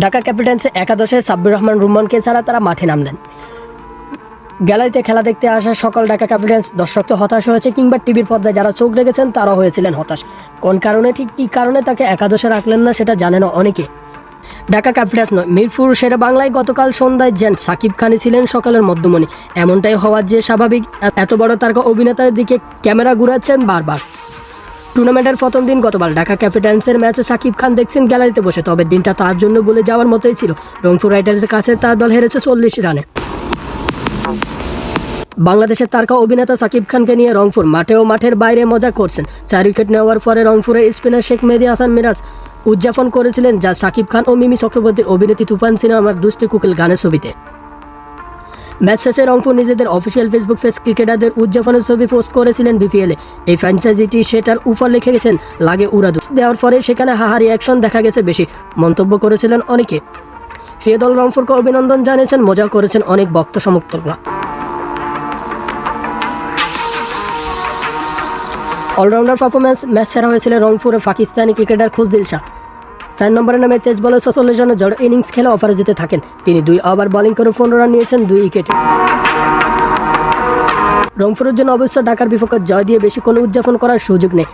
ঢাকা ক্যাপিটালসে একাদশে সাব্বির রহমান রুম্মানকে ছাড়া তারা মাঠে নামলেন। গ্যালারিতে খেলা দেখতে আসা সকল ঢাকা ক্যাপিটালস দর্শক তো হতাশ হয়েছে কিংবা টিভির পর্দায় যারা চোখ রেখেছেন তারাও হয়েছিলেন হতাশ। কোন কারণে, ঠিক কী কারণে তাকে একাদশে রাখলেন না সেটা জানে না অনেকে। ঢাকা ক্যাপিটালস নয়, মিরপুর সেরা বাংলায় গতকাল সন্ধ্যায় জেন সাকিব খানই ছিলেন সকালের মধ্যমণি। এমনটাই হওয়ার যে স্বাভাবিক, এত বড় তারকা অভিনেতার দিকে ক্যামেরা ঘুরাচ্ছেন বারবার। টুর্নামেন্টের প্রথম দিন গতবার ঢাকা ক্যাপিটালসের ম্যাচে সাকিব খান দেখছেন গ্যালারিতে বসে, তবে দিনটা তার জন্য বলে যাওয়ার মতোই ছিল। রংপুর রাইডার্সের কাছে তার দল হেরেছে চল্লিশ রানে। বাংলাদেশের তারকা অভিনেতা সাকিব খানকে নিয়ে রংপুর মাঠে ও মাঠের বাইরে মজা করছেন। চার উইকেট নেওয়ার পরে রংপুরের স্পিনার শেখ মেহেদি হাসান মিরাজ উদযাপন করেছিলেন যা সাকিব খান ও মিমি চক্রবর্তীর অভিনেত্রী তুফান সিনেমার দুষ্টি কুকিল গানের ছবিতে। ম্যাচ শেষে রংপুর নিজেদের অফিসিয়াল ফেসবুক পেজ ক্রিকেটারদের উদযাপনের ছবি পোস্ট করেছিলেন বিপিএলে এই ফ্র্যাঞ্চাইজিটি সেটার উপর লিখে গেছেন লাগে উড়াদু। দেওয়ার পরে সেখানে হাহারি অ্যাকশন দেখা গেছে বেশি, মন্তব্য করেছিলেন অনেকে। ফিয়েদল রংপুরকে অভিনন্দন জানিয়েছেন, মজা করেছেন অনেক বক্ত সমর্থকরা। অলরাউন্ডার পারফরমেন্স ম্যাচ সেরা হয়েছিলেন রংপুরের পাকিস্তানি ক্রিকেটার খুশদিল শাহ। চার নম্বরের নামে তেজ বলে ছচল্লিশ জনের জড় ইনিংস খেলে অফারে জিতে থাকেন। তিনি দুই ওভার বোলিং করে পনেরো রান নিয়েছেন, দুই উইকেটে রংপুরের জন্য অবশ্য ঢাকার বিপক্ষে জয় দিয়ে বেশি কোনো উদযাপন করার সুযোগ নেই।